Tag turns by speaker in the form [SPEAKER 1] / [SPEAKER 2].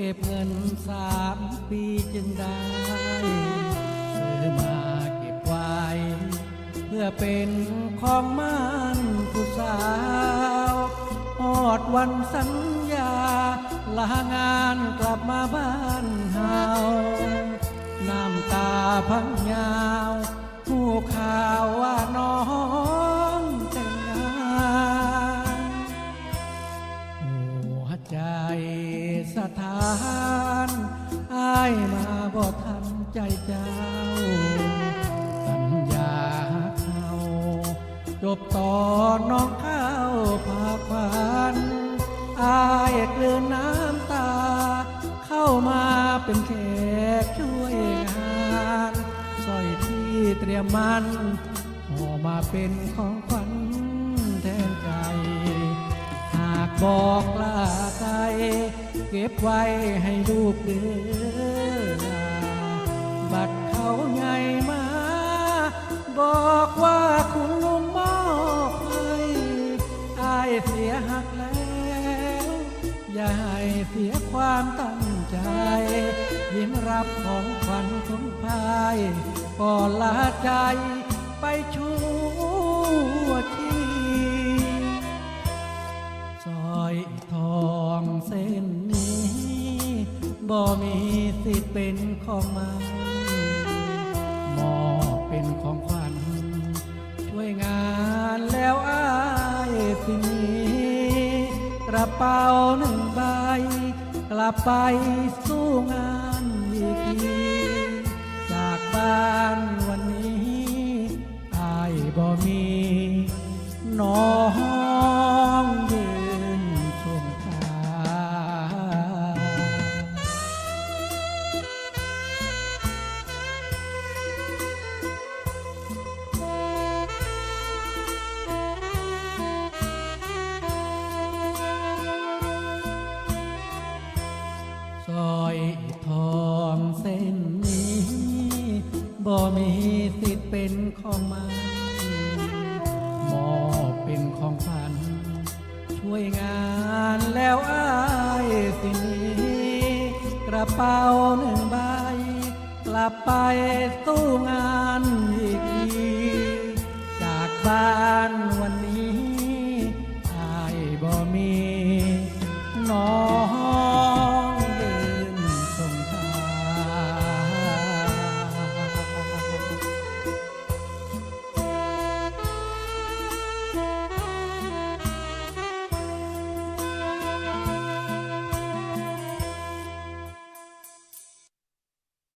[SPEAKER 1] เก็บเงินสามปีจึงได้ อมาเก็บไว้ เพื่อเป็นของมั่นผู้สาวอดวันสัญญา ลางานกลับมาบ้านเฮาน้ำตาพังยาว ผู้ข่าวว่าน้องแต่งงานหัวใจสถานอายมาบ่ทัน ใจเจ้า สัญญาเขาจบต่อน้องเข้าพาควันอายเกลือน้ำตา เข้ามาเป็นแขกช่วยงานสร้อยที่เตรียมมันห่อมาเป็นของขวัญแทนใจ หากบอกลาใจเก็บไว้ให้ลูกเดือ ใหญ่มา บอกว่าคุณลุงมอบให้อายเสียหักแล้วอย่าให้เสียความตั้งใจ ยิ้มรับของขวัญของพายก่อนลาใจไปชั่วชีสร้อยทองเส้นนี้บ่มีสิทธิ์เป็นของมัน มอบเป็นของขวัญช่วยงานแล้วอายสิหนีกระเป๋าหนึ่งใบ กลับไปสู้งานอีกที ทองเส้นนี้บ่มีสิทธิ์เป็นของมันมอบเป็นของฝัน ช่วยงานแล้วอ้ายสินี้กระเป๋าหนึ่งใบ กลับไปสู้งานอีกจากบ้าน